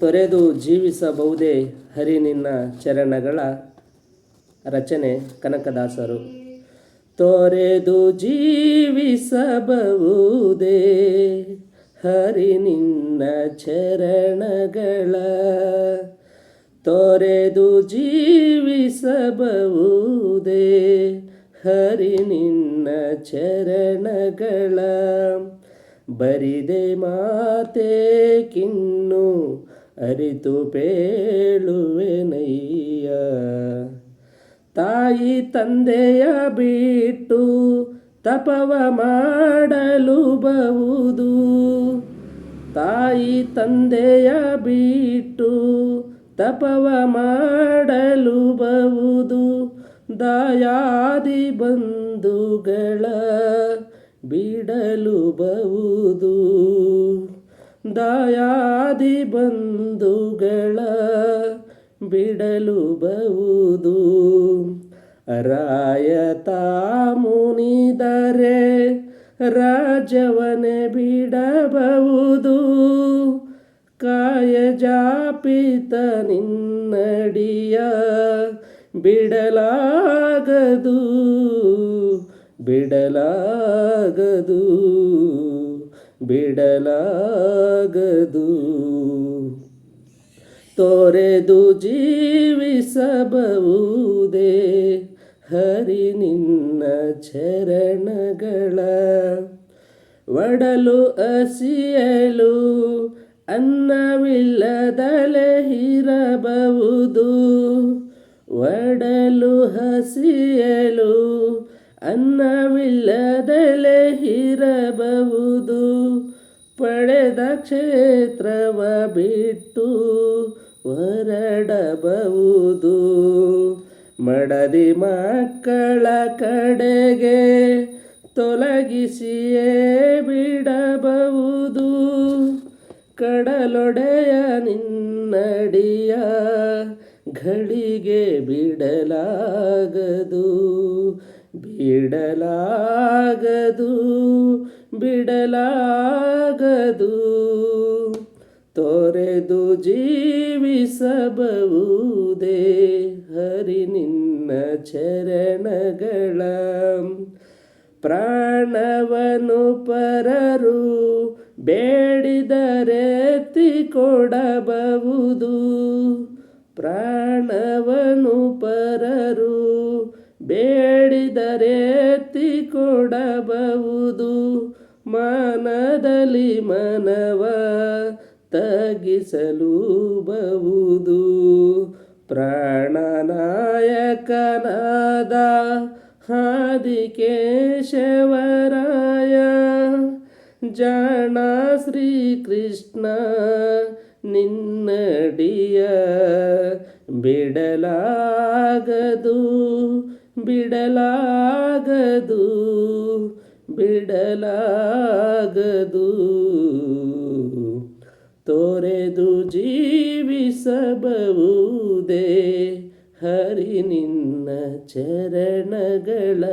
ತೊರೆದು ಜೀವಿಸಬಹುದೇ ಹರಿ ನಿನ್ನ ಚರಣಗಳ ರಚನೆ ಕನಕದಾಸರು. ತೊರೆದು ಜೀವಿಸಬಹುದೇ ಹರಿ ನಿನ್ನ ಚರಣಗಳ ತೊರೆದು ಜೀವಿಸಬಹುದೇ ಹರಿ ನಿನ್ನ ಚರಣಗಳ. ಬರಿದೆ ಮಾತೆ ಕಿನ್ನು ಅರಿತು ಪೇಳುವೆನಯ್ಯ. ತಾಯಿ ತಂದೆಯ ಬಿಟ್ಟು ತಪವ ಮಾಡಲು ಬಹುದು ತಾಯಿ ತಂದೆಯ ಬಿಟ್ಟು ತಪವ ಮಾಡಲು ಬಹುದು ದಯಾದಿ ಬಂಧುಗಳ ಬಿಡಲು ಬಹುದು ದಯಾದಿ ಬಂಧುಗಳ ಬಿಡಲು ಬಹುದು ರಾಯತ ಮುನಿದರೆ ರಾಜವನೆ ಬಿಡಬಹುದು ಕಾಯ ಜಾಪಿತ ನಿನ್ನಡಿಯ ಬಿಡಲಾಗದು ಬಿಡಲಾಗದು. ಬಿಡಲಾಗದು. ತೊರೆದು ಜೀವಿಸಬಹುದೇ ಹರಿ ನಿನ್ನ ಚರಣಗಳ. ಒಡಲು ಹಸಿಯಲು ಅನ್ನವಿಲ್ಲದಲೆ ಇರಬಹುದು. ಒಡಲು ಹಸಿಯಲು ಅನ್ನವಿಲ್ಲದಲೆ ಇರಬಹುದು. ಪಡೆದ ಕ್ಷೇತ್ರವ ಬಿಟ್ಟು ಹೊರಡಬಹುದು ಮಡದಿ ಮಕ್ಕಳ ಕಡೆಗೆ ತೊಲಗಿಸಿಯೇ ಬಿಡಬಹುದು ಕಡಲೊಡೆಯ ನಿನ್ನಡಿಯ ಘಳಿಗೆ ಬಿಡಲಾಗದು ಬಿಡಲಾಗದು. ಬಿಡಲಾಗದು. ತೊರೆದು ಜೀವಿಸಬಹುದೇ ಹರಿ ನಿನ್ನ ಚರಣಗಳ. ಪ್ರಾಣವನು ಪರರು ಬೇಡಿದರೆತ್ತಿ ಕೊಡಬಹುದು ಪ್ರಾಣವನು ಪರರು ಬೇಡಿದರೆತ್ತಿ ಕೊಡಬಹುದು ಮನದಲ್ಲಿ ಮನವ ತಗ್ಗಿಸಲು ಬಹುದು ಪ್ರಾಣನಾಯಕನಾದ ಹಾದಿಕೇಶವರಾಯ ಜಾಣ ಶ್ರೀಕೃಷ್ಣ ನಿನ್ನಡಿಯ ಬಿಡಲಾಗದು ಬಿಡಲಾಗದು. ಬಿಡಲಾಗದು. ತೋರೆದು ಜೀವಿಸಬಹುದೇ ಹರಿ ನಿನ್ನ ಚರಣಗಳ